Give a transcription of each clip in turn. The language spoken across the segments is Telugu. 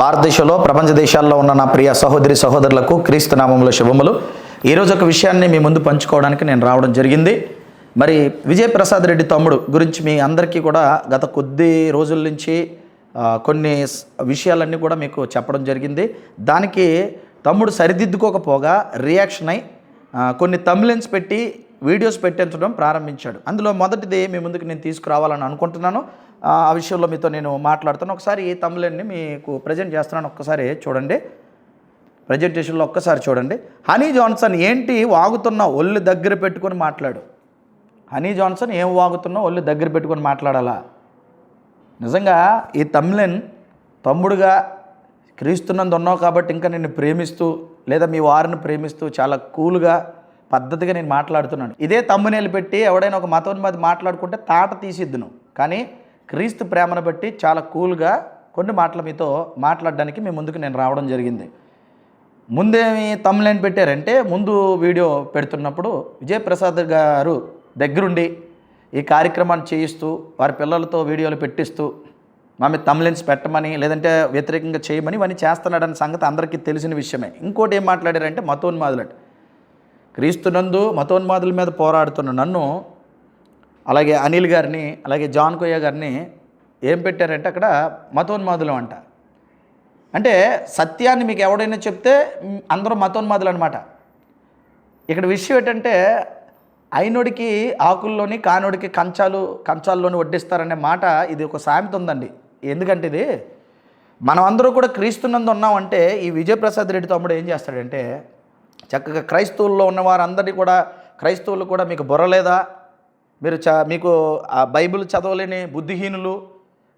భారతదేశంలో ప్రపంచ దేశాల్లో ఉన్న నా ప్రియ సహోదరి సహోదరులకు క్రీస్తు నామంలో శుభములు. ఈరోజు ఒక విషయాన్ని మీ ముందు పంచుకోవడానికి నేను రావడం జరిగింది. మరి విజయప్రసాద్ రెడ్డి తమ్ముడు గురించి మీ అందరికీ కూడా గత కొద్ది రోజుల నుంచి కొన్ని విషయాలన్నీ కూడా మీకు చెప్పడం జరిగింది. దానికి తమ్ముడు సరిదిద్దుకోకపోగా రియాక్షన్ అయి కొన్ని తమిళన్స్ పెట్టి వీడియోస్ పెట్టించడం ప్రారంభించాడు. అందులో మొదటిది మీ ముందుకు నేను తీసుకురావాలని అనుకుంటున్నాను. ఆ విషయంలో మీతో నేను మాట్లాడుతాను ఒకసారి ఈ తమిళన్ని మీకు ప్రజెంట్ చేస్తున్నాను. ఒక్కసారి చూడండి. ప్రజెంటేషన్లో ఒక్కసారి చూడండి. హనీ జాన్సన్ ఏంటి వాగుతున్నావు ఒళ్ళు దగ్గర పెట్టుకొని మాట్లాడు. హనీ జాన్సన్ ఏం వాగుతున్నావు ఒళ్ళు దగ్గర పెట్టుకొని మాట్లాడాలా? నిజంగా ఈ తమిళన్ తమ్ముడుగా క్రీస్తున్నందు ఉన్నావు కాబట్టి ఇంకా నిన్ను ప్రేమిస్తూ లేదా మీ వారిని ప్రేమిస్తూ చాలా కూల్గా పద్ధతిగా నేను మాట్లాడుతున్నాను. ఇదే తమ్మునేలు పెట్టి ఎవడైనా ఒక మతోన్మాది మాట్లాడుకుంటే తాట తీసిద్దును. కానీ క్రీస్తు ప్రేమను బట్టి చాలా కూల్గా కొన్ని మాటలు మీతో మాట్లాడడానికి మీ ముందుకు నేను రావడం జరిగింది. ముందేమి తమ్లైన్ పెట్టారంటే ముందు వీడియో పెడుతున్నప్పుడు విజయప్రసాద్ గారు దగ్గరుండి ఈ కార్యక్రమాన్ని చేయిస్తూ వారి పిల్లలతో వీడియోలు పెట్టిస్తూ మామి మీద తమ్లెన్స్ పెట్టమని లేదంటే వ్యతిరేకంగా చేయమని ఇవన్నీ చేస్తున్నాడన్న సంగతి అందరికీ తెలిసిన విషయమే. ఇంకోటి ఏం మాట్లాడారంటే మతోన్మాదులట క్రీస్తునందు మతోన్మాదుల మీద పోరాడుతున్న నన్ను అలాగే అనిల్ గారిని అలాగే జాన్ కొయ్య గారిని ఏం పెట్టారంటే అక్కడ మతోన్మాదులు అంట. అంటే సత్యాన్ని మీకు ఎవడైనా చెప్తే అందరూ మతోన్మాదులు అనమాట ఇక్కడ విషయం ఏంటంటే అయినోడికి ఆకుల్లోని కానోడికి కంచాలు కంచాల్లోని వడ్డిస్తారనే మాట ఇది ఒక సామెత ఉందండి. ఎందుకంటే ఇది మనం అందరూ కూడా క్రీస్తునందు ఉన్నామంటే ఈ విజయప్రసాద్ రెడ్డి తమ్ముడు ఏం చేస్తాడంటే చక్కగా క్రైస్తవుల్లో ఉన్న వారందరినీ కూడా క్రైస్తవులు కూడా మీకు బుర్ర లేదా? మీరు చ మీకు ఆ బైబిల్ చదవలేని బుద్ధిహీనులు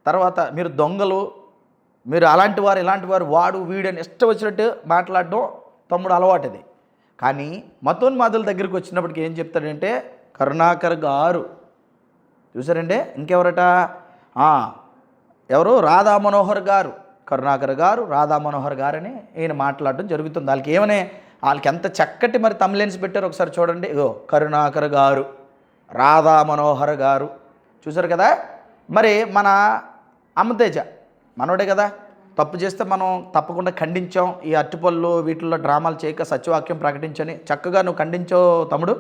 తర్వాత మీరు దొంగలు మీరు అలాంటి వారు ఇలాంటి వారు వాడు వీడని ఇష్టం వచ్చినట్టు మాట్లాడడం తమ్ముడు అలవాటుది. కానీ మతోన్మాదుల దగ్గరికి వచ్చినప్పటికి ఏం చెప్తాడంటే కరుణాకర్ గారు. చూసారంటే ఇంకెవరట? ఎవరు? రాధా మనోహర్ గారు. కరుణాకర్ గారు రాధా మనోహర్ గారని ఈయన మాట్లాడడం జరుగుతుంది. వాళ్ళకి ఏమనే? వాళ్ళకి ఎంత చక్కటి మరి తమిళన్స్ పెట్టారు ఒకసారి చూడండి. ఇగో కరుణాకర్ గారు. రాధా మనోహర్ గారు. చూసారు కదా? మరి మన అమతేజ మనోడే కదా? తప్పు చేస్తే మనం తప్పకుండా ఖండించాం. ఈ అట్టుపళ్ళు వీటిల్లో డ్రామాలు చేయక సత్యవాక్యం ప్రకటించని చక్కగా నువ్వు ఖండించావు తమ్ముడు.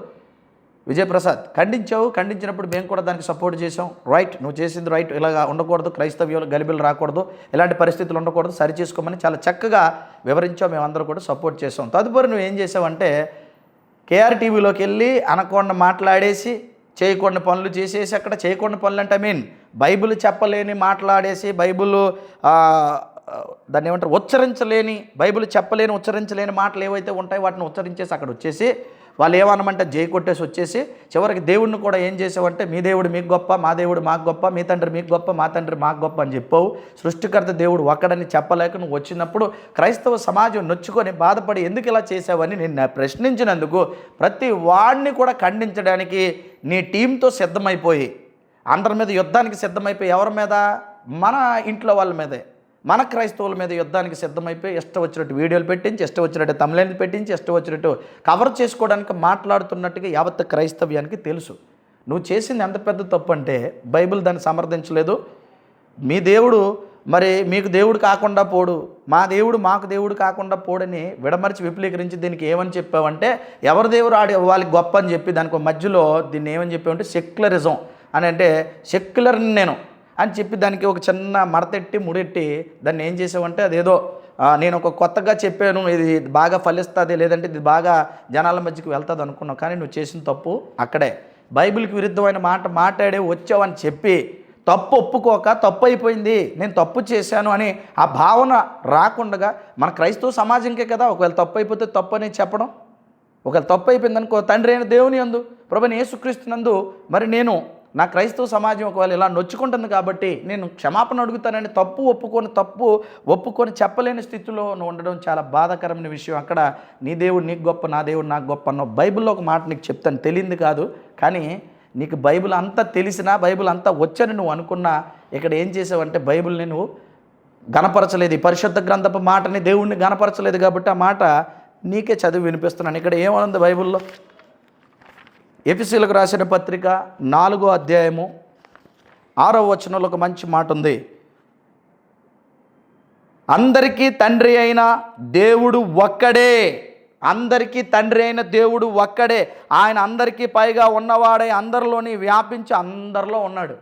విజయప్రసాద్ ఖండించావు ఖండించినప్పుడు మేము కూడా దానికి సపోర్ట్ చేసాం రైట్ నువ్వు చేసింది రైట్ ఇలాగా ఉండకూడదు క్రైస్తవ్యులు గలిబిలు రాకూడదు ఇలాంటి పరిస్థితులు ఉండకూడదు సరి చేసుకోమని చాలా చక్కగా వివరించావు మేమందరూ కూడా సపోర్ట్ చేసాం తదుపరి నువ్వు ఏం చేసావంటే కేఆర్ టీవీలోకి వెళ్ళి అనకుండా మాట్లాడేసి చేయకుండా పనులు చేసేసి అక్కడ చేయకుండా పనులు అంటే ఐ మీన్ బైబిల్ చెప్పలేని మాట్లాడేసి బైబిల్ దాన్ని ఏమంటారు ఉచ్చరించలేని బైబిల్ చెప్పలేని ఉచ్చరించలేని మాటలు ఏవైతే ఉంటాయో వాటిని ఉచ్చరించేసి అక్కడ వచ్చేసి వాళ్ళు ఏమనమంటే జై కొట్టేసి వచ్చేసి చివరికి దేవుడిని కూడా ఏం చేసావంటే మీ దేవుడు మీకు గొప్ప మా దేవుడు మాకు గొప్ప మీ తండ్రి మీకు గొప్ప మా తండ్రి మాకు గొప్ప అని చెప్పావు. సృష్టికర్త దేవుడు ఒక్కడని చెప్పలేక నువ్వు వచ్చినప్పుడు క్రైస్తవ సమాజం నొచ్చుకొని బాధపడి ఎందుకు ఇలా చేసావని నిన్ను ప్రశ్నించినందుకు ప్రతి వాడిని కూడా ఖండించడానికి నీ టీంతో సిద్ధమైపోయి అందరి మీద యుద్ధానికి సిద్ధమైపోయి ఎవరి మీద? మన ఇంట్లో వాళ్ళ మీదే. మన క్రైస్తవుల మీద యుద్ధానికి సిద్ధమైపోయి ఇష్టం వచ్చినట్టు వీడియోలు పెట్టించి ఇష్టం వచ్చినట్టు తమిళని పెట్టించి ఇష్టం వచ్చినట్టు కవర్ చేసుకోవడానికి మాట్లాడుతున్నట్టుగా యావత్ క్రైస్తవ్యానికి తెలుసు. నువ్వు చేసింది ఎంత పెద్ద తప్పు అంటే బైబిల్ దాన్ని సమర్థించలేదు. మీ దేవుడు మరి మీకు దేవుడు కాకుండా పోడు మా దేవుడు మాకు దేవుడు కాకుండా పోడని విడమర్చి విపులీకరించి దీనికి ఏమని చెప్పావంటే ఎవరి దేవుడు ఆడి వాళ్ళకి గొప్ప అని చెప్పి దానికి మధ్యలో దీన్ని ఏమని చెప్పావంటే సెక్యులరిజం అని అంటే సెక్యులర్ని నేను అని చెప్పి దానికి ఒక చిన్న మడతెట్టి ముడెట్టి దాన్ని ఏం చేసావంటే అదేదో నేను ఒక కొత్తగా చెప్పాను ఇది బాగా ఫలిస్తుంది లేదంటే ఇది బాగా జనాల మధ్యకి వెళ్తుంది అనుకున్నావు కానీ నువ్వు చేసిన తప్పు అక్కడే. బైబిల్కి విరుద్ధమైన మాట మాట్లాడే వచ్చావని చెప్పి తప్పు ఒప్పుకోక తప్పు అయిపోయింది నేను తప్పు చేశాను అని ఆ భావన రాకుండా మన క్రైస్తవ సమాజంకే కదా ఒకవేళ తప్పు అయిపోతే తప్పు అని చెప్పడం? ఒకవేళ తప్పు అయిపోయింది అనుకో తండ్రి అయిన దేవుని అందు ప్రభుని యేసుక్రీస్తునందు మరి నేను నా క్రైస్తవ సమాజం ఒకవేళ ఇలా నొచ్చుకుంటుంది కాబట్టి నేను క్షమాపణ అడుగుతానని తప్పు ఒప్పుకొని తప్పు ఒప్పుకొని చెప్పలేని స్థితిలో ఉండడం చాలా బాధాకరమైన విషయం. అక్కడ నీ దేవుడు నీకు గొప్ప నా దేవుడు నాకు గొప్ప అన్న బైబిల్లో ఒక మాట నీకు చెప్తాను. తెలియంది కాదు కానీ నీకు బైబిల్ అంతా తెలిసినా బైబిల్ అంతా వచ్చని నువ్వు అనుకున్నా ఇక్కడ ఏం చేసావంటే బైబిల్ని నువ్వు గణపరచలేదు. పరిశుద్ధ గ్రంథపు మాటని దేవుణ్ణి గణపరచలేదు కాబట్టి ఆ మాట నీకే చదివి వినిపిస్తున్నాను. ఇక్కడ ఏమనుంది బైబిల్లో? ఎఫిసీలకు రాసిన పత్రిక నాలుగో అధ్యాయము ఆరో వచనంలో ఒక మంచి మాట ఉంది. అందరికీ తండ్రి అయిన దేవుడు ఒక్కడే. అందరికీ తండ్రి అయిన దేవుడు ఒక్కడే. ఆయన అందరికీ పైగా ఉన్నవాడే. అందరిలోని వ్యాపించి అందరిలో ఉన్నాడు.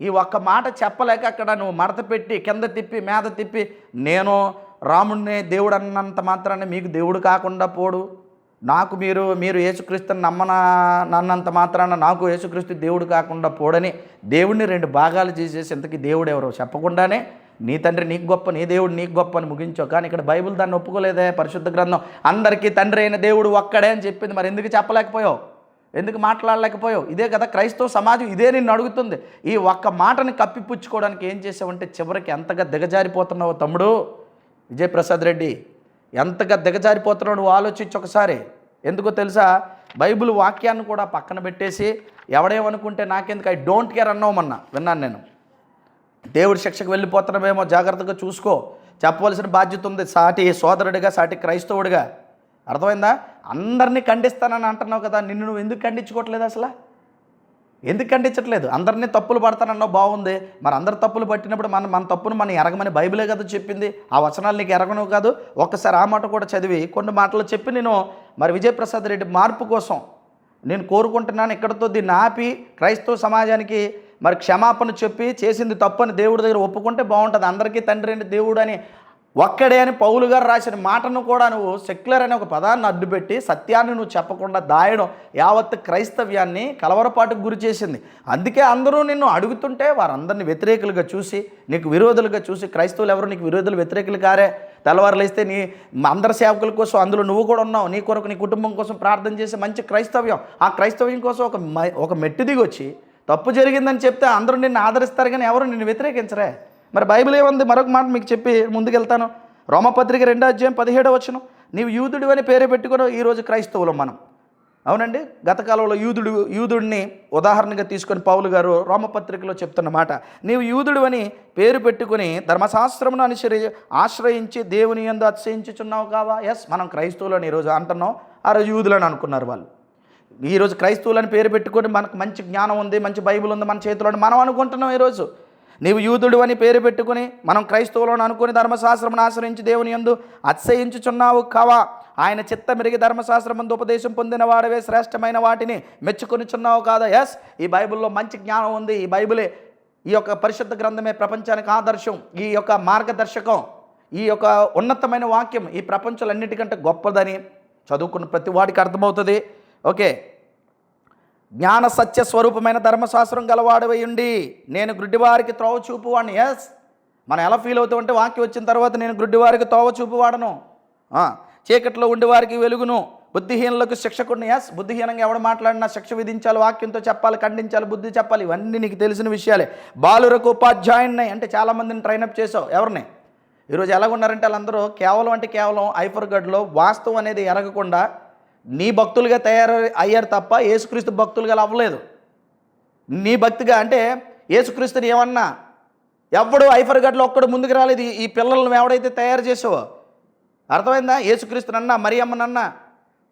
ఈ ఒక్క మాట చెప్పలేక అక్కడ నువ్వు మడత పెట్టి కింద తిప్పి మీద తిప్పి నేను రాముడినే దేవుడు అన్నంత మాత్రాన్ని మీకు దేవుడు కాకుండా పోడు. నాకు మీరు మీరు యేసుక్రీస్తుని నమ్మన నన్నంత మాత్రాన నాకు యేసుక్రీస్తు దేవుడు కాకుండా పోడని దేవుడిని రెండు భాగాలు చేసేసి ఇంతకీ దేవుడు ఎవరో చెప్పకుండానే నీ తండ్రి నీకు గొప్ప నీ దేవుడు నీకు గొప్ప అని ముగించావు. కానీ ఇక్కడ బైబిల్ దాన్ని ఒప్పుకోలేదే పరిశుద్ధ గ్రంథం. అందరికీ తండ్రి అయిన దేవుడు ఒక్కడే అని చెప్పింది. మరి ఎందుకు చెప్పలేకపోయావు? ఎందుకు మాట్లాడలేకపోయావు? ఇదే కదా క్రైస్తవ సమాజం ఇదే నిన్ను అడుగుతుంది. ఈ ఒక్క మాటని కప్పిపుచ్చుకోవడానికి ఏం చేసావంటే చివరికి ఎంతగా దిగజారిపోతున్నావు తమ్ముడు. విజయప్రసాద్ రెడ్డి ఎంతగా దిగజారిపోతున్నావు నువ్వు ఆలోచించి ఒకసారి. ఎందుకో తెలుసా? బైబిల్ వాక్యాన్ని కూడా పక్కన పెట్టేసి ఎవడేమనుకుంటే నాకెందుకు? ఐ డోంట్ కేర్ అన్నామన్నా విన్నాను నేను. దేవుడి శిక్షకు వెళ్ళిపోతున్నామేమో జాగ్రత్తగా చూసుకో. చెప్పవలసిన బాధ్యత ఉంది. సాటి సోదరుడిగా సాటి క్రైస్తవుడిగా. అర్థమైందా? అందరినీ ఖండిస్తానని అంటున్నావు కదా. నిన్ను నువ్వు ఎందుకు ఖండించుకోవట్లేదు అసలు? ఎందుకు ఖండించట్లేదు? అందరినీ తప్పులు పడతానన్నావు బాగుంది మరి అందరు తప్పులు పట్టినప్పుడు మన మన తప్పును మనం ఎరగమని బైబిలే కదా చెప్పింది. ఆ వచనాలు నీకు ఎరగను కాదు. ఒక్కసారి ఆ మాట కూడా చదివి కొన్ని మాటలు చెప్పి నేను మరి విజయప్రసాద్ రెడ్డి మార్పు కోసం నేను కోరుకుంటున్నాను ఇక్కడతో దీన్ని ఆపి క్రైస్తవ సమాజానికి మరి క్షమాపణ చెప్పి చేసింది తప్పని దేవుడి దగ్గర ఒప్పుకుంటే బాగుంటుంది అందరికీ తండ్రి అని దేవుడు అని ఒక్కడే అని పౌలు గారు రాసిన మాటను కూడా నువ్వు సెక్యులర్ అనే ఒక పదాన్ని అడ్డుపెట్టి సత్యాన్ని నువ్వు చెప్పకుండా దాయడం యావత్ క్రైస్తవ్యాన్ని కలవరపాటుకు గురి చేసింది. అందుకే అందరూ నిన్ను అడుగుతుంటే వారందరిని వ్యతిరేకులుగా చూసి నీకు విరోధులుగా చూసి క్రైస్తవులు ఎవరు నీకు విరోధులు వ్యతిరేకులు కారే? తెల్లవారులేస్తే నీ అందరి సేవకుల కోసం అందులో నువ్వు కూడా ఉన్నావు. నీ కొరకు నీ కుటుంబం కోసం ప్రార్థన చేసే మంచి క్రైస్తవ్యం. ఆ క్రైస్తవ్యం కోసం ఒక ఒక మెట్టు దిగొచ్చి తప్పు జరిగిందని చెప్తే అందరూ నిన్ను ఆదరిస్తారు కానీ ఎవరు నిన్ను వ్యతిరేకించరే? మరి బైబిల్ ఏముంది? మరొక మాట మీకు చెప్పి ముందుకెళ్తాను. రోమపత్రిక రెండో అధ్యాయం పదిహేడో వచ్చును నీవు యూదుడు అని పేరు పెట్టుకుని ఈరోజు క్రైస్తవులం మనం. అవునండి? గత కాలంలో యూదుడు యూదుడిని ఉదాహరణగా తీసుకొని పౌలు గారు రోమపత్రికలో చెప్తున్న మాట. నీవు యూదుడు అని పేరు పెట్టుకుని ధర్మశాస్త్రమును అనుసరి ఆశ్రయించి దేవుని ఎందు అతిశయించుచున్నావు కావా? ఎస్ మనం క్రైస్తవులని ఈరోజు అంటున్నాం. ఆ రోజు యూదులని అనుకున్నారు వాళ్ళు. ఈరోజు క్రైస్తవులని పేరు పెట్టుకొని మనకు మంచి జ్ఞానం ఉంది మంచి బైబిల్ ఉంది మన చేతిలో మనం అనుకుంటున్నాం ఈరోజు నీవు యూదుడు అని పేరు పెట్టుకుని మనం క్రైస్తవులను అనుకుని ధర్మశాస్త్రం ఆశ్రయించి దేవుని యందు అతిశయించుచున్నావు కావా? ఆయన చిత్త మెరిగి ధర్మశాస్త్రం ఉపదేశం పొందిన వాడవే శ్రేష్టమైన వాటిని మెచ్చుకొనిచున్నావు కాదా? ఎస్ ఈ బైబిల్లో మంచి జ్ఞానం ఉంది. ఈ బైబిలే ఈ యొక్క పరిశుద్ధ గ్రంథమే ప్రపంచానికి ఆదర్శం. ఈ యొక్క మార్గదర్శకం ఈ యొక్క ఉన్నతమైన వాక్యం ఈ ప్రపంచంలో అన్నిటికంటే గొప్పదని చదువుకున్న ప్రతి వాడికి అర్థమవుతుంది. ఓకే జ్ఞాన సత్య స్వరూపమైన ధర్మశాస్త్రం గలవాడవై ఉండి నేను గుడ్డివారికి త్రోవ చూపువాడిని. ఎస్ మనం ఎలా ఫీల్ అవుతామంటే వాక్యం వచ్చిన తర్వాత నేను గుడ్డివారికి త్రోవ చూపువాడను. చీకట్లో ఉండేవారికి వెలుగును బుద్ధిహీనులకు శిక్షకుడిని. ఎస్ బుద్ధిహీనంగా ఎవడు మాట్లాడినా శిక్ష విధించాలి వాక్యంతో చెప్పాలి ఖండించాలి బుద్ధి చెప్పాలి ఇవన్నీ నీకు తెలిసిన విషయాలే. బాలురకు ఉపాధ్యాయుడిని అంటే చాలామందిని ట్రైనప్ చేసావు. ఎవరిని? ఈరోజు ఎలాగున్నారంటే వాళ్ళందరూ కేవలం అంటే కేవలం ఐఫర్గడ్లో వాస్తవం అనేది ఎరగకుండా నీ భక్తులుగా తయారు అయ్యారు తప్ప యేసుక్రీస్తు భక్తులుగా అవ్వలేదు. నీ భక్తిగా అంటే యేసుక్రీస్తుని ఏమన్నా ఎవడు ఐఫర్గడ్లో ఒక్కడు ముందుకు రాలేదు ఈ- పిల్లలను ఎవడైతే తయారు చేసావో? అర్థమైందా? యేసుక్రీస్తునన్నా మరియమ్మనన్నా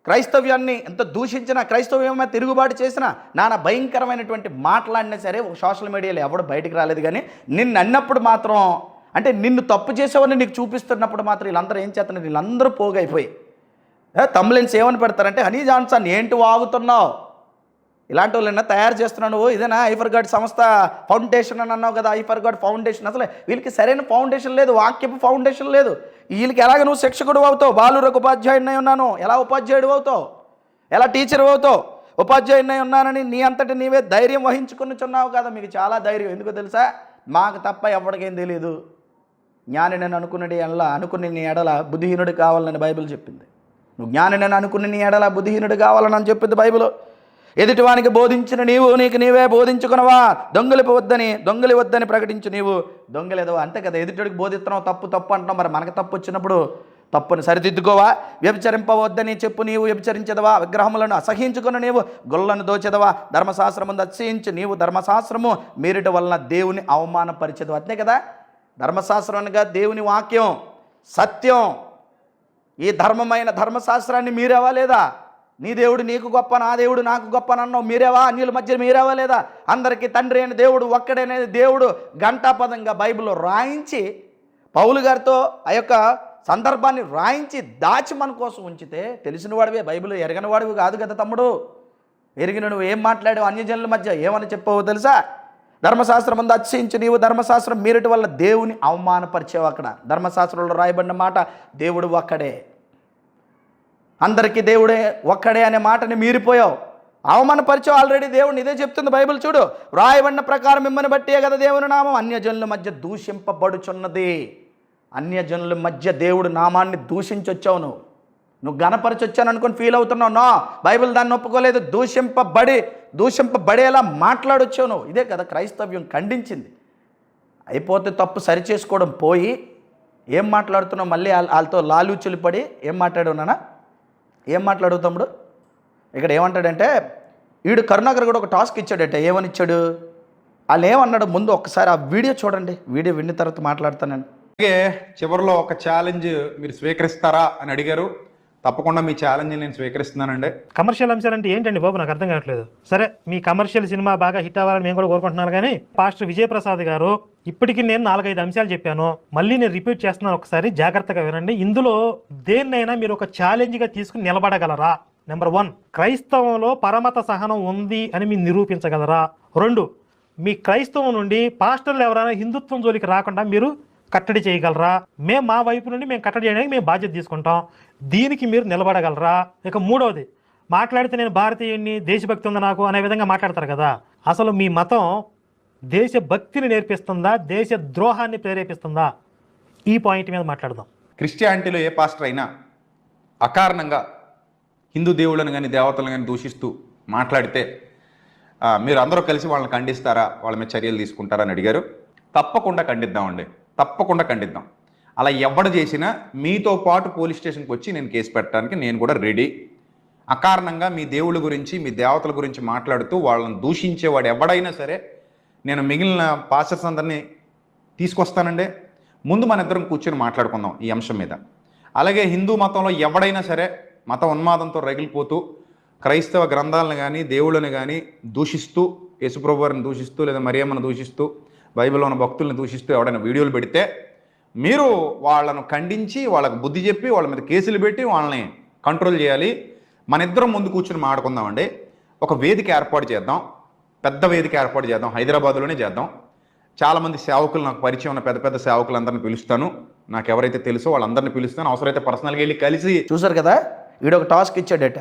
క్రైస్తవ్యాన్ని ఎంత దూషించినా క్రైస్తవ్యమే తిరుగుబాటు చేసినా నానా భయంకరమైనటువంటి మాట్లాడినా సరే సోషల్ మీడియాలో ఎవడు బయటకు రాలేదు కానీ నిన్ను అన్నప్పుడు మాత్రం అంటే నిన్ను తప్పు చేసావని నీకు చూపిస్తున్నప్పుడు మాత్రం వీళ్ళందరూ ఏం చేస్తున్నారు? వీళ్ళందరూ పోగైపోయి తమ్ములెన్స్ ఏమని పెడతారంటే హనీ జాన్సన్ ఏంటి వాగుతున్నావు? ఇలాంటి వాళ్ళైనా తయారు చేస్తున్నాను నువ్వు? ఇదేనా ఐఫర్ గాడ్ సంస్థ ఫౌండేషన్ అని అన్నావు కదా ఐఫర్ గాడ్ ఫౌండేషన్. అసలు వీళ్ళకి సరైన ఫౌండేషన్ లేదు వాక్యపు ఫౌండేషన్ లేదు. వీళ్ళకి ఎలాగ నువ్వు శిక్షకుడు అవుతావు? బాలురకు ఉపాధ్యాయుడినై ఉన్నాను. ఎలా ఉపాధ్యాయుడు అవుతావు? ఎలా టీచర్ అవుతావు? ఉపాధ్యాయుడినై ఉన్నానని నీ అంతటి నీవే ధైర్యం వహించుకునిచున్నావు కదా మీకు చాలా ధైర్యం. ఎందుకు తెలుసా? మాకు తప్ప ఎవరికేం తెలియదు జ్ఞాని నేను అనుకున్నది ఎలా అనుకుని నీ ఎడల బుద్ధిహీనుడు కావాలని బైబిల్ చెప్పింది. నువ్వు జ్ఞాని అనుకుని నీ ఎడల బుద్ధిహీనుడు కావాలని చెప్పింది బైబిల్. ఎదుటివానికి బోధించిన నీవు నీకు నీవే బోధించుకునవా? దొంగలిపి వద్దని దొంగలి వద్దని ప్రకటించు నీవు. దొంగలేదవా అంతే కదా ఎదుటివాడికి బోధిస్తున్నావు తప్పు తప్పు అంటున్నావు మరి మనకు తప్పు వచ్చినప్పుడు తప్పుని సరిదిద్దుకోవా? వ్యభిచరింపవద్దని చెప్పు నీవు వ్యభిచరించదవా? విగ్రహములను అసహించుకుని నీవు గొల్లను దోచెదవా? ధర్మశాస్త్రము దర్శించు నీవు ధర్మశాస్త్రము మీరిట వలన దేవుని అవమానపరిచదు అంతే కదా? ధర్మశాస్త్రం అనగా దేవుని వాక్యం సత్యం. ఈ ధర్మమైన ధర్మశాస్త్రాన్ని మీరేవా లేదా? నీ దేవుడు నీకు గొప్ప నా దేవుడు నాకు గొప్ప నన్ను మీరేవా? అన్యుల మధ్య మీరేవా లేదా? అందరికీ తండ్రి అయిన దేవుడు ఒక్కడనేది దేవుడు ఘంటాపదంగా బైబిల్లో రాయించి పౌలు గారితో ఆ యొక్క సందర్భాన్ని రాయించి దాచి మన కోసం ఉంచితే తెలిసిన వాడివే బైబిల్ ఎరగని వాడివి కాదు కదా తమ్ముడు. ఎరిగిన నువ్వు ఏం మాట్లాడావు? అన్యజనుల మధ్య ఏమని చెప్పావో తెలుసా? ధర్మశాస్త్రం అందు అతిశయించి నీవు. ధర్మశాస్త్రం మీరటి వల్ల దేవుని అవమానపరిచేవు అక్కడ. ధర్మశాస్త్రంలో రాయబడిన మాట దేవుడు ఒక్కడే. అందరికీ దేవుడే ఒక్కడే అనే మాటని మీరిపోయావు. అవమానపరిచావు ఆల్రెడీ దేవుడిని ఇదే చెప్తుంది బైబిల్ చూడు. రాయబడిన ప్రకారం మిమ్మల్ని బట్టే కదా దేవుని నామం. అన్యజనుల మధ్య దూషింపబడుచున్నది. అన్యజనుల మధ్య దేవుడు నామాన్ని దూషించొచ్చావు నువ్వు. నువ్వు గణపరచొచ్చాను అనుకుని ఫీల్ అవుతున్నావు? నో బైబిల్ దాన్ని ఒప్పుకోలేదు. దూషింపబడి దూషింపబడేలా మాట్లాడొచ్చావు నువ్వు. ఇదే కదా క్రైస్తవ్యం ఖండించింది. అయిపోతే తప్పు సరిచేసుకోవడం పోయి ఏం మాట్లాడుతున్నావు? మళ్ళీ వాళ్ళతో లాలూచులు పడి ఏం మాట్లాడావు నాన్న? ఏం మాట్లాడు తమ్ముడు? ఇక్కడ ఏమంటాడంటే వీడు కరుణాకర్ కూడా ఒక టాస్క్ ఇచ్చాడట. ఏమని ఇచ్చాడు వాళ్ళు ఏమన్నాడు? ముందు ఒకసారి ఆ వీడియో చూడండి. వీడియో విన్న తర్వాత మాట్లాడతాను నేను అలాగే చివరిలో ఒక ఛాలెంజ్ మీరు స్వీకరిస్తారా అని అడిగారు. తప్పకుండా మీ ఛాలెంజ్ నేను స్వీకరిస్తున్నానండి. కమర్షియల్ అంశాలు అంటే ఏంటండి బాబు? నాకు అర్థం కావట్లేదు. సరే మీ కమర్షియల్ సినిమా బాగా హిట్ అవ్వాలని మేము కూడా కోరుకుంటున్నాను కానీ పాస్టర్ విజయప్రసాద్ గారు ఇప్పటికి నేను నాలుగైదు అంశాలు చెప్పాను. మళ్ళీ నేను రిపీట్ చేస్తున్నాను ఒకసారి జాగ్రత్తగా వినండి. ఇందులో దేన్నైనా మీరు ఒక ఛాలెంజ్గా తీసుకుని నిలబడగలరా? నెంబర్ వన్ క్రైస్తవంలో పరమత సహనం ఉంది అని మీరు నిరూపించగలరా? రెండు మీ క్రైస్తవం నుండి పాస్టర్లు ఎవరైనా హిందుత్వం జోలికి రాకుండా మీరు కట్టడి చేయగలరా? మేము మా వైపు నుండి మేము కట్టడి చేయడానికి మేము బాధ్యత తీసుకుంటాం. దీనికి మీరు నిలబడగలరా? ఇక మూడవది మాట్లాడితే నేను భారతీయుడిని దేశభక్తి ఉంది నాకు అనే విధంగా మాట్లాడతారు కదా. అసలు మీ మతం దేశభక్తిని నేర్పిస్తుందా? దేశ ద్రోహాన్ని ప్రేరేపిస్తుందా? ఈ పాయింట్ మీద మాట్లాడదాం. క్రిస్టియానిటీలో ఏ పాస్టర్ అయినా అకారణంగా హిందూ దేవుళ్ళని కానీ దేవతలను కానీ దూషిస్తూ మాట్లాడితే మీరు అందరూ కలిసి వాళ్ళని ఖండిస్తారా? వాళ్ళ మీద చర్యలు తీసుకుంటారా అని అడిగారు. తప్పకుండా ఖండిద్దామండి. తప్పకుండా ఖండిద్దాం. అలా ఎవడు చేసినా మీతో పాటు పోలీస్ స్టేషన్కి వచ్చి నేను కేసు పెట్టడానికి నేను కూడా రెడీ. అకారణంగా మీ దేవుళ్ళ గురించి మీ దేవతల గురించి మాట్లాడుతూ వాళ్ళని దూషించేవాడు ఎవడైనా సరే నేను మిగిలిన పాస్టర్స్ అందరినీ తీసుకొస్తానండి. ముందు మన ఇద్దరం కూర్చొని మాట్లాడుకుందాం ఈ అంశం మీద. అలాగే హిందూ మతంలో ఎవడైనా సరే మత ఉన్మాదంతో రగిలిపోతూ క్రైస్తవ గ్రంథాలను కానీ దేవుళ్ళని కానీ దూషిస్తూ యేసుప్రభు వారిని దూషిస్తూ లేదా మరియమ్మను దూషిస్తూ బైబిల్లో ఉన్న భక్తుల్ని దూషిస్తూ ఎవడైనా వీడియోలు పెడితే మీరు వాళ్ళను ఖండించి వాళ్ళకు బుద్ధి చెప్పి వాళ్ళ మీద కేసులు పెట్టి వాళ్ళని కంట్రోల్ చేయాలి. మన ఇద్దరం ముందు కూర్చొని మాట్లాడుకుందామండి. ఒక వేదిక ఏర్పాటు చేద్దాం. పెద్ద వేదిక ఏర్పాటు చేద్దాం. హైదరాబాద్లోనే చేద్దాం. చాలామంది సేవకులు నాకు పరిచయం ఉన్న పెద్ద పెద్ద సేవకులందరిని పిలుస్తాను. నాకు ఎవరైతే తెలుసో వాళ్ళందరిని పిలుస్తాను. అవసరమైతే పర్సనల్గా వెళ్ళి కలిసి చూసారు కదా? వీడు ఒక టాస్క్ ఇచ్చాడట.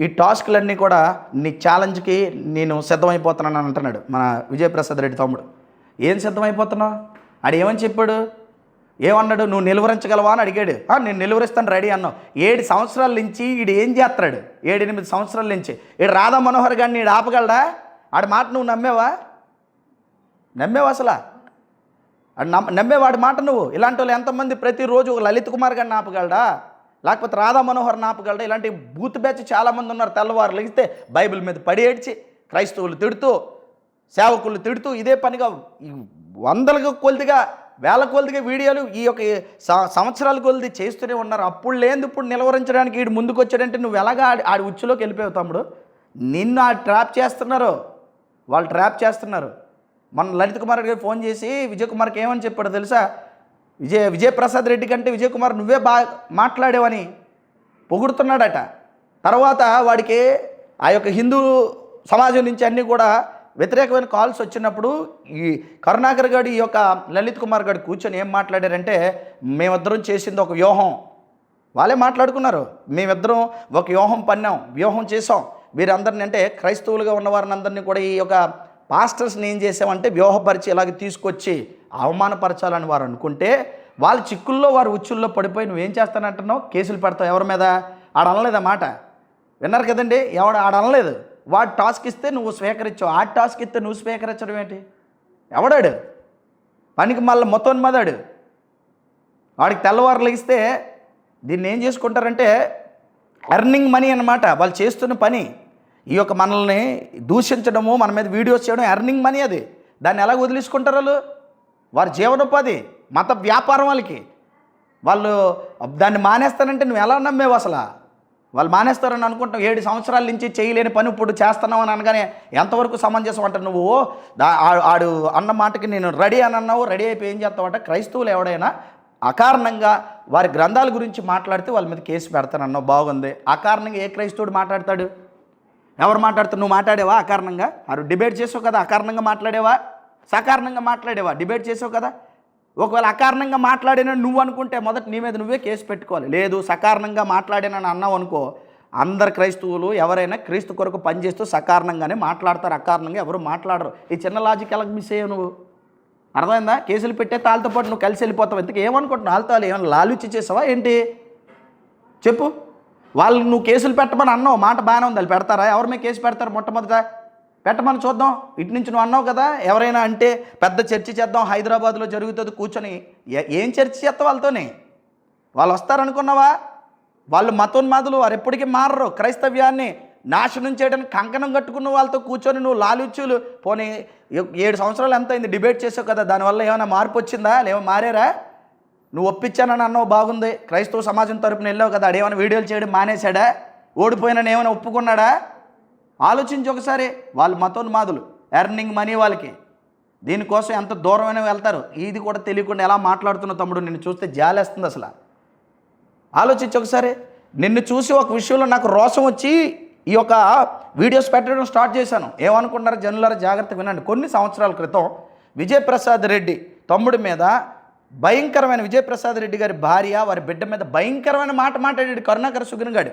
ఈ టాస్క్లన్నీ కూడా నీ ఛాలెంజ్కి నేను సిద్ధమైపోతున్నాను అని అంటున్నాడు మన విజయప్రసాద్ రెడ్డి తమ్ముడు. ఏం సిద్ధమైపోతున్నావు? ఆడు ఏమని చెప్పాడు? ఏమన్నాడు? నువ్వు నిలువరించగలవా? అని అడిగాడు. నేను నిలువరిస్తాను రెడీ అన్నావు. ఏడు సంవత్సరాల నుంచి ఈడు ఏం చేస్తాడు? ఏడు ఎనిమిది సంవత్సరాల నుంచి. ఈడు రాధా మనోహర్ గారిని ఈడు ఆపగలడా? ఆడి మాట నువ్వు నమ్మేవా? నమ్మేవా అసలు? నమ్మ నమ్మేవాడి మాట నువ్వు? ఇలాంటి వాళ్ళు ఎంతమంది ప్రతిరోజు ఒక లలిత్ కుమార్ గారిని ఆపగలడా? లేకపోతే రాధా మనోహర్ ఆపగలడా? ఇలాంటి బూత్ బ్యాచ్ చాలామంది ఉన్నారు తెల్లవారు లెగిస్తే బైబిల్ మీద పడి ఏడ్చి క్రైస్తవులు తిడుతూ సేవకులు తిడుతూ ఇదే పనిగా వందలకు కొలిదిగా వేల కొలిదిగా వీడియోలు ఈ యొక్క సంవత్సరాల కొలిది చేస్తూనే ఉన్నారు. అప్పుడు లేని ఇప్పుడు నిలవరించడానికి వీడు ముందుకు వచ్చాడంటే నువ్వు ఎలాగా ఆడి ఆడి ఉచ్చులోకి వెళ్ళిపోయావు తమ్ముడు? నిన్ను ఆ ట్రాప్ చేస్తున్నారు. వాళ్ళు ట్రాప్ చేస్తున్నారు. మన లలిత్ కుమార్ గారికి ఫోన్ చేసి విజయ్ కుమార్కి ఏమని చెప్పాడు తెలుసా? విజయ్ విజయప్రసాద్ రెడ్డి కంటే విజయ్ కుమార్ నువ్వే బాగా మాట్లాడేవని పొగుడుతున్నాడట. తర్వాత వాడికి ఆ యొక్క హిందూ సమాజం నుంచి అన్నీ కూడా వ్యతిరేకమైన కాల్స్ వచ్చినప్పుడు ఈ కరుణాకర్ గారు ఈ యొక్క లలిత్ కుమార్ గారు కూర్చొని ఏం మాట్లాడారంటే మేమిద్దరం చేసింది ఒక వ్యూహం. వాళ్ళే మాట్లాడుకున్నారు. మేమిద్దరం ఒక వ్యూహం పన్నాం వ్యూహం చేసాం వీరందరిని అంటే క్రైస్తవులుగా ఉన్న వారిని అందరినీ కూడా ఈ యొక్క పాస్టర్స్ని ఏం చేసామంటే వ్యూహపరిచి ఇలాగ తీసుకొచ్చి అవమానపరచాలని వారు అనుకుంటే వాళ్ళ చిక్కుల్లో వారు ఉచ్చుల్లో పడిపోయి నువ్వేం చేస్తానంటున్నావు? కేసులు పెడతావు ఎవరి మీద? ఆడ అనలేదు మాట? విన్నారు కదండి? ఎవడు ఆడ అనలేదు వాడు టాస్క్ ఇస్తే నువ్వు స్వీకరించావు. ఆ టాస్క్ ఇస్తే నువ్వు స్వీకరించడం ఏంటి? ఎవడాడు? పనికి మళ్ళీ మొత్తం మదాడు వాడికి తెల్లవారులిగిస్తే దీన్ని ఏం చేసుకుంటారంటే ఎర్నింగ్ మనీ అన్నమాట. వాళ్ళు చేస్తున్న పని. ఈ యొక్క మనల్ని దూషించడము మన మీద వీడియోస్ చేయడం ఎర్నింగ్ మనీ అది. దాన్ని ఎలా వదిలేసుకుంటారు వాళ్ళు? వారి జీవనోపాధి మత వ్యాపారం వాళ్ళకి. వాళ్ళు దాన్ని మానేస్తానంటే నువ్వు ఎలా నమ్మేవు అసలు? వాళ్ళు మానేస్తారని అనుకుంటాం ఏడు సంవత్సరాల నుంచి చేయలేని పని ఇప్పుడు చేస్తున్నావు అని అనగానే ఎంతవరకు సమంజసం అంటే నువ్వు? ఆడు అన్న మాటకి నేను రెడీ అని అన్నావు రెడీ అయిపోయి ఏం చేస్తావంటే? క్రైస్తవులు ఎవడైనా అకారణంగా వారి గ్రంథాల గురించి మాట్లాడితే వాళ్ళ మీద కేసు పెడతానన్నావు బాగుంది. అకారణంగా ఏ క్రైస్తవుడు మాట్లాడతాడు? ఎవరు మాట్లాడుతావు నువ్వు మాట్లాడేవా అకారణంగా? అరు డిబేట్ చేసావు కదా అకారణంగా మాట్లాడేవా? సకారణంగా మాట్లాడేవా? డిబేట్ చేసావు కదా? ఒకవేళ అకారణంగా మాట్లాడిన నువ్వు అనుకుంటే మొదట నీ మీద నువ్వే కేసు పెట్టుకోవాలి. లేదు సకారణంగా మాట్లాడినని అన్నావు అనుకో అందరు క్రైస్తవులు ఎవరైనా క్రీస్తు కొరకు పనిచేస్తూ సకారణంగానే మాట్లాడతారు అకారణంగా ఎవరు మాట్లాడరు. ఈ చిన్న లాజిక్ ఎలా మిస్ అయ్యావు నువ్వు? అర్థమైందా? కేసులు పెట్టే తాళ్ళతో పాటు నువ్వు కలిసి వెళ్ళిపోతావు. ఎందుకు? ఏమనుకుంటున్నావు? వాళ్ళతో ఏమైనా లాలుచి చేసావా? ఏంటి? చెప్పు. వాళ్ళు నువ్వు కేసులు పెట్టమని అన్నావు మాట బాగానే ఉంది వాళ్ళు పెడతారా? ఎవరి మీద కేసు పెడతారు మొట్టమొదట? పెట్టమని చూద్దాం. ఇటు నుంచి నువ్వు అన్నావు కదా ఎవరైనా అంటే పెద్ద చర్చ చేద్దాం హైదరాబాద్లో జరుగుతుంది కూర్చొని. ఏం చర్చ చేస్తావు వాళ్ళతోనే? వాళ్ళు వస్తారనుకున్నావా? వాళ్ళు మతోన్మాదులు వారు ఎప్పటికీ మారరు. క్రైస్తవ్యాన్ని నాశనం చేయడానికి కంకణం కట్టుకున్న వాళ్ళతో కూర్చొని నువ్వు లాలుచ్చులు పోనీ ఏడు సంవత్సరాలు ఎంత అయింది డిబేట్ చేసావు కదా దానివల్ల ఏమైనా మార్పు వచ్చిందా? లేవో మారారా? నువ్వు ఒప్పించానని అన్నావు బాగుంది. క్రైస్తవ సమాజం తరపున వెళ్ళావు కదా అడేమైనా వీడియోలు చేయడం మానేశాడా? ఓడిపోయిన ఏమైనా ఒప్పుకున్నాడా? ఆలోచించి ఒకసారి వాళ్ళు మతోన్మాదులు ఎర్నింగ్ మనీ వాళ్ళకి. దీనికోసం ఎంత దూరమైనా వెళ్తారు? ఇది కూడా తెలియకుండా ఎలా మాట్లాడుతున్న తమ్ముడు? నిన్ను చూస్తే జాలేస్తుంది అసలు. ఆలోచించి ఒకసారి నిన్ను చూసి ఒక విషయంలో నాకు రోషం వచ్చి ఈ యొక్క వీడియోస్ పెట్టడం స్టార్ట్ చేశాను. ఏమనుకున్నారు జనులారా జాగ్రత్త వినండి. కొన్ని సంవత్సరాల క్రితం విజయప్రసాద్ రెడ్డి తమ్ముడి మీద భయంకరమైన విజయప్రసాద్ రెడ్డి గారి భార్య వారి బిడ్డ మీద భయంకరమైన మాట మాట్లాడాడు కరుణాకర సుగుణగాడు.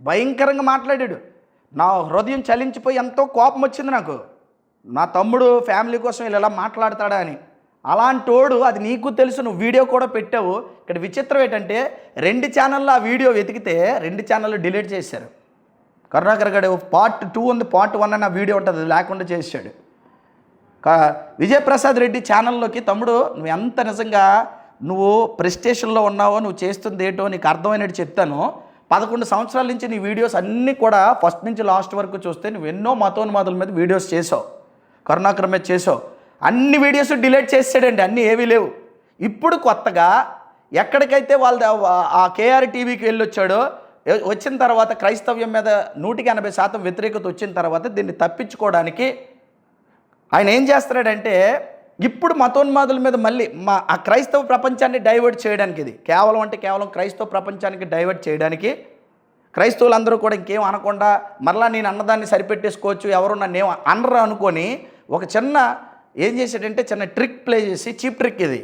భయంకరంగా మాట్లాడాడు. నా హృదయం చలించిపోయి ఎంతో కోపం వచ్చింది నాకు. నా తమ్ముడు ఫ్యామిలీ కోసం వీళ్ళు ఎలా మాట్లాడతాడా అని. అలాంటోడు అది నీకు తెలుసు నువ్వు వీడియో కూడా పెట్టావు. ఇక్కడ విచిత్రం ఏంటంటే రెండు ఛానల్లో ఆ వీడియో వెతికితే రెండు ఛానళ్ళు డిలీట్ చేశారు. కరుణాకర్ గడు పార్ట్ టూ ఉంది పార్ట్ వన్ అని ఆ వీడియో ఉంటుంది లేకుండా చేశాడు. విజయప్రసాద్ రెడ్డి ఛానల్లోకి తమ్ముడు నువ్వు ఎంత నిజంగా నువ్వు ప్రెస్టేషన్లో ఉన్నావో నువ్వు చేస్తుంది ఏంటో నీకు అర్థమైనట్టు చెప్తాను. పదకొండు సంవత్సరాల నుంచి నీ వీడియోస్ అన్నీ కూడా ఫస్ట్ నుంచి లాస్ట్ వరకు చూస్తే నువ్వు ఎన్నో మతోన్మాదుల మీద వీడియోస్ చేసావు కరుణాకర్ మీద చేసావు. అన్ని వీడియోస్ డిలీట్ చేసాడండి అన్నీ ఏవీ లేవు. ఇప్పుడు కొత్తగా ఎక్కడికైతే వాళ్ళ ఆ కేఆర్ టీవీకి వెళ్ళొచ్చాడో వచ్చాడో వచ్చిన తర్వాత క్రైస్తవ్యం మీద నూటికి ఎనభై శాతం వ్యతిరేకత వచ్చిన తర్వాత దీన్ని తప్పించుకోవడానికి ఆయన ఏం చేస్తున్నాడంటే ఇప్పుడు మతోన్మాదుల మీద మళ్ళీ మా ఆ క్రైస్తవ ప్రపంచాన్ని డైవర్ట్ చేయడానికి ఇది. కేవలం అంటే కేవలం క్రైస్తవ ప్రపంచానికి డైవర్ట్ చేయడానికి క్రైస్తవులందరూ కూడా ఇంకేం అనకుండా మరలా నేను అన్నదాన్ని సరిపెట్టేసుకోవచ్చు ఎవరు నన్ను ఏం అనరు అనుకొని ఒక చిన్న ఏం చేశాడంటే చిన్న ట్రిక్ ప్లే చేసి చీప్ ట్రిక్ ఇది.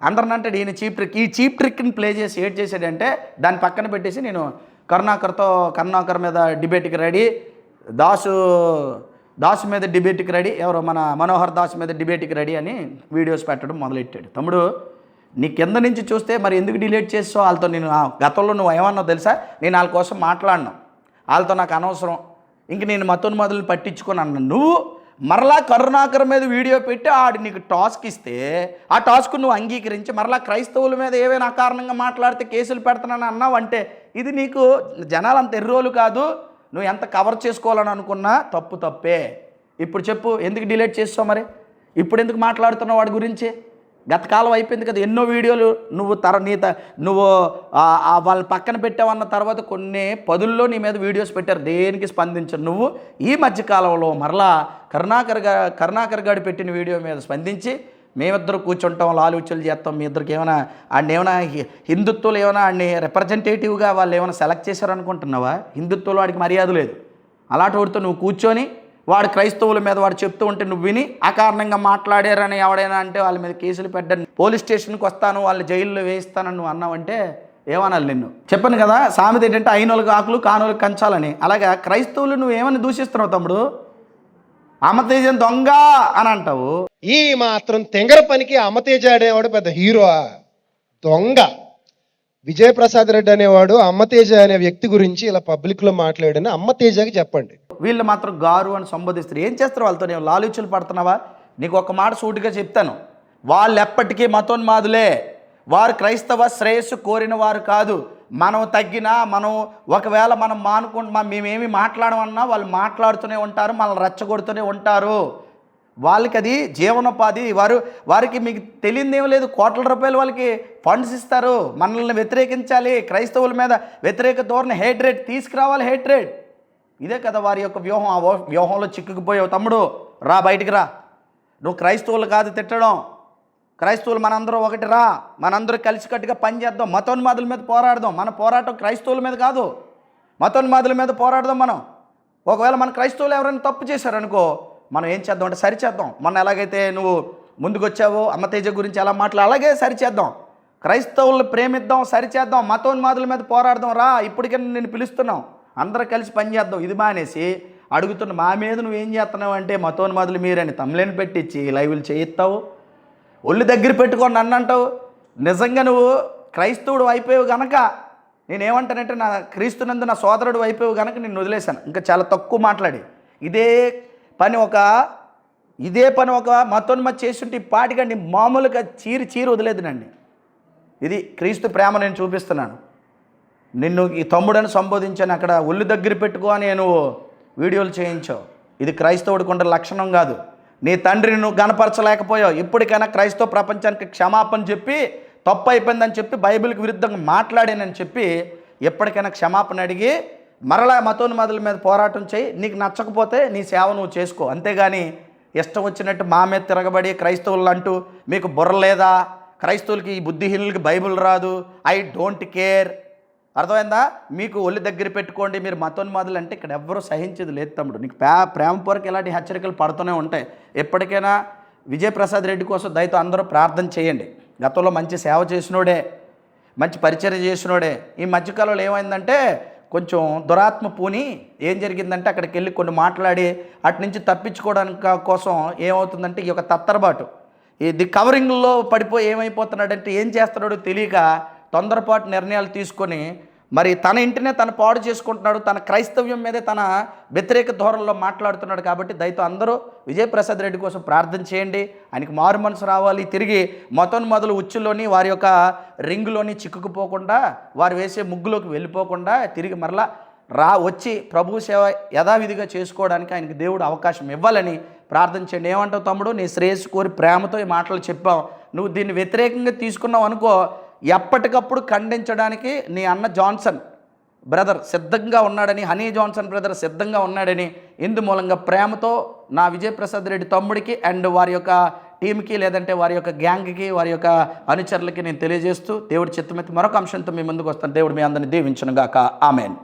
అందరినంటే ఈయన చీప్ ట్రిక్. ఈ చీప్ ట్రిక్ని ప్లే చేసి ఏం చేశాడంటే దాన్ని పక్కన పెట్టేసి నేను కరుణాకర్తో కరుణాకర్ మీద డిబేట్కి రెడీ. దాసు దాస్ మీద డిబేట్కి రెడీ ఎవరు మన మనోహర్ దాస్ మీద డిబేట్కి రెడీ అని వీడియోస్ పెట్టడం మొదలెట్టాడు. తమ్ముడు నీ కింద నుంచి చూస్తే మరి ఎందుకు డిలీట్ చేసావు వాళ్ళతో నేను ఆ, గతంలో నువ్వు ఏమన్నావు తెలుసా? నేను వాళ్ళ కోసం మాట్లాడినా. వాళ్ళతో నాకు అనవసరం. ఇంక నేను మతోన్మాదులను పట్టించుకొని అన్న నువ్వు మరలా కరుణాకర్ మీద వీడియో పెట్టి ఆడు నీకు టాస్క్ ఇస్తే ఆ టాస్క్ నువ్వు అంగీకరించి మరలా క్రైస్తవుల మీద ఏవైనా అకారణంగా మాట్లాడితే కేసులు పెడతానని అన్నావు అంటే ఇది నీకు జనాలు అంత ఎర్రోలు కాదు. నువ్వు ఎంత కవర్ చేసుకోవాలని అనుకున్నా తప్పు తప్పే. ఇప్పుడు చెప్పు ఎందుకు డిలీట్ చేస్తావు మరి? ఇప్పుడు ఎందుకు మాట్లాడుతున్నావు వాడి గురించి? గతకాలం అయిపోయింది కదా ఎన్నో వీడియోలు నువ్వు తర నీ నువ్వు వాళ్ళ పక్కన పెట్టావన్న తర్వాత కొన్ని పదుల్లో నీ మీద వీడియోస్ పెట్టారు. దేనికి స్పందించరు? నువ్వు ఈ మధ్యకాలంలో మరలా కరుణాకర్గా కరుణాకర్ గారు పెట్టిన వీడియో మీద స్పందించి మేమిద్దరు కూర్చుంటాం లాలుచులు చేస్తాం మీ ఇద్దరికి ఏమైనా ఆడిని ఏమైనా హిందుత్వాలు ఏమైనా ఆడిని రిప్రజెంటేటివ్గా వాళ్ళు ఏమైనా సెలెక్ట్ చేశారనుకుంటున్నావా? హిందుత్వంలో వాడికి మర్యాద లేదు. అలాంటి వాడితో నువ్వు కూర్చొని వాడు క్రైస్తవుల మీద వాడు చెప్తూ ఉంటే నువ్వు విని అకారణంగా మాట్లాడారని ఎవడైనా అంటే వాళ్ళ మీద కేసులు పెట్టని పోలీస్ స్టేషన్కి వస్తాను వాళ్ళు జైల్లో వేయిస్తానని నువ్వు అన్నావంటే ఏమనాలి నిన్ను? చెప్పాను కదా సామెత ఏంటంటే అయినోళ్ళకి ఆకులు కానోళ్ళకి కంచాలని. అలాగా క్రైస్తవులు నువ్వు ఏమని దూషిస్తున్నావు తమ్ముడు? అమతేజం దొంగ అని అంటావు. ఈ మాత్రం తెంగర పనికి అమ్మతేజ అనేవాడు పెద్ద హీరో. దొంగ. విజయప్రసాద్ రెడ్డి అనేవాడు అమ్మతేజ అనే వ్యక్తి గురించి ఇలా పబ్లిక్లో మాట్లాడని అమ్మతేజకి చెప్పండి. వీళ్ళు మాత్రం గారు అని సంబోధిస్తారు. ఏం చేస్తారు వాళ్ళతో? నేను లాలుచులు పడుతున్నావా? నీకు ఒక మాట సూటిగా చెప్తాను. వాళ్ళు ఎప్పటికీ మతోన్మాదులే. వారు క్రైస్తవ శ్రేయస్సు కోరిన వారు కాదు. మనం తగ్గినా మనం ఒకవేళ మనం మానుకుంటున్నా మేమేమి మాట్లాడమన్నా వాళ్ళు మాట్లాడుతూనే ఉంటారు మనల్ని రెచ్చగొడుతూనే ఉంటారు. వాళ్ళకి అది జీవనోపాధి. వారు వారికి మీకు తెలియదు ఏం లేదు. కోట్ల రూపాయలు వాళ్ళకి ఫండ్స్ ఇస్తారు. మనల్ని వ్యతిరేకించాలి. క్రైస్తవుల మీద వ్యతిరేక ధోరణి హేట్రేట్ తీసుకురావాలి హేట్రేట్ ఇదే కదా వారి యొక్క వ్యూహం. ఆ వ్యూహంలో చిక్కుకుపోయావు. తమ్ముడు రా బయటికి రా. నువ్వు క్రైస్తవులు కాదు తిట్టడం. క్రైస్తవులు మనందరం ఒకటి రా. మనందరూ కలిసికట్టుగా పనిచేద్దాం మతోన్మాదుల మీద పోరాడదాం. మన పోరాటం క్రైస్తవుల మీద కాదు. మతోన్మాదుల మీద పోరాడదాం మనం. ఒకవేళ మన క్రైస్తవులు ఎవరైనా తప్పు చేశారనుకో మనం ఏం చేద్దాం అంటే సరిచేద్దాం మొన్న ఎలాగైతే నువ్వు ముందుకొచ్చావో అమ్మతేజ గురించి ఎలా మాట్లా అలాగే సరిచేద్దాం క్రైస్తవులను ప్రేమిద్దాం సరిచేద్దాం మతోన్మాదుల మీద పోరాడదాం. రా ఇప్పటికైనా నేను పిలుస్తున్నాం. అందరూ కలిసి పనిచేద్దాం ఇది మానేసి అడుగుతున్న మా మీద నువ్వేం చేస్తున్నావు అంటే మతోన్మాదులు మీరని తమ్లేని పెట్టించి లైవ్లు చేయిస్తావు. ఒళ్ళు దగ్గర పెట్టుకొని నన్ను అంటావు. నిజంగా నువ్వు క్రైస్తవుడు అయిపోయావు గనక నేనేమంటానంటే నా క్రీస్తునందు నా సోదరుడు అయిపోయావు గనక నేను వదిలేశాను. ఇంకా చాలా తక్కువ మాట్లాడి. ఇదే పని ఒక ఇదే పని ఒక మతోన్మతి చేస్తుంటే ఈ పాటికండి మామూలుగా చీరి చీరి వదిలేదునండి. ఇది క్రీస్తు ప్రేమ నేను చూపిస్తున్నాను. నిన్ను ఈ తమ్ముడని సంబోధించాను అక్కడ ఒళ్ళు దగ్గర పెట్టుకో అని నువ్వు వీడియోలు చేయించావు ఇది క్రైస్తవుడికి ఉండే లక్షణం కాదు. నీ తండ్రిని నువ్వు గనపరచలేకపోయావు ఇప్పటికైనా క్రైస్తవ ప్రపంచానికి క్షమాపణ చెప్పి తప్పు అయిపోయిందని చెప్పి బైబిల్కి విరుద్ధంగా మాట్లాడానని చెప్పి ఎప్పటికైనా క్షమాపణ అడిగి మరలా మతోన్మాదుల మీద పోరాటం చేయి నీకు నచ్చకపోతే నీ సేవ నువ్వు చేసుకో. అంతేగాని ఇష్టం వచ్చినట్టు మా మీద తిరగబడి క్రైస్తవులు అంటూ మీకు బుర్ర లేదా? క్రైస్తవులకి ఈ బుద్ధిహీనులకి బైబిల్ రాదు. I don't care. అర్థమైందా? మీకు ఒళ్ళు దగ్గర పెట్టుకోండి. మీరు మతోన్మాదులు అంటే ఇక్కడ ఎవ్వరూ సహించేది లేదు తమ్ముడు. నీకు ప్రే ప్రేమ పొరకు ఇలాంటి హెచ్చరికలు పడుతూనే ఉంటాయి. ఎప్పటికైనా విజయప్రసాద్ రెడ్డి కోసం దయతో అందరూ ప్రార్థన చేయండి. గతంలో మంచి సేవ చేసినోడే మంచి పరిచయం చేసినోడే. ఈ మధ్యకాలంలో ఏమైందంటే కొంచెం దురాత్మ పూని ఏం జరిగిందంటే అక్కడికి వెళ్ళి కొన్ని మాట్లాడి అటు నుంచి తప్పించుకోవడానికి కోసం ఏమవుతుందంటే ఈ యొక్క తత్తరబాటు. ఇది కవరింగ్లో పడిపోయి ఏమైపోతున్నాడంటే ఏం చేస్తున్నాడో తెలియక తొందరపాటు నిర్ణయాలు తీసుకొని మరి తన ఇంటినే తను పాడు చేసుకుంటున్నాడు తన క్రైస్తవ్యం మీదే తన వ్యతిరేక ధోరణిలో మాట్లాడుతున్నాడు కాబట్టి దయతో అందరూ విజయప్రసాద్ రెడ్డి కోసం ప్రార్థన చేయండి. ఆయనకి మారు మనసు రావాలి. తిరిగి మొదలు ఉచ్చులోని వారి యొక్క రింగులోని చిక్కుకుపోకుండా వారు వేసే ముగ్గులోకి వెళ్ళిపోకుండా తిరిగి మరలా రా వచ్చి ప్రభు సేవ యథావిధిగా చేసుకోవడానికి ఆయనకి దేవుడు అవకాశం ఇవ్వాలని ప్రార్థన చేయండి. ఏమంటావు తమ్ముడు? నీ శ్రేయస్సు కోరి ప్రేమతో ఈ మాటలు చెప్పావు. నువ్వు దీన్ని వ్యతిరేకంగా తీసుకున్నావు అనుకో ఎప్పటికప్పుడు ఖండించడానికి నీ అన్న జాన్సన్ బ్రదర్ సిద్ధంగా ఉన్నాడని హనీ జాన్సన్ బ్రదర్ సిద్ధంగా ఉన్నాడని ఇందు మూలంగా ప్రేమతో నా విజయప్రసాద్ రెడ్డి తమ్ముడికి అండ్ వారి యొక్క టీంకి లేదంటే వారి యొక్క గ్యాంగ్కి వారి యొక్క అనుచరులకి నేను తెలియజేస్తూ దేవుడి చిత్తమెత్తి మరొక అంశంతో మీ ముందుకు వస్తాను. దేవుడు మీ అందరిని దీవించనుగాక. ఆమెన్.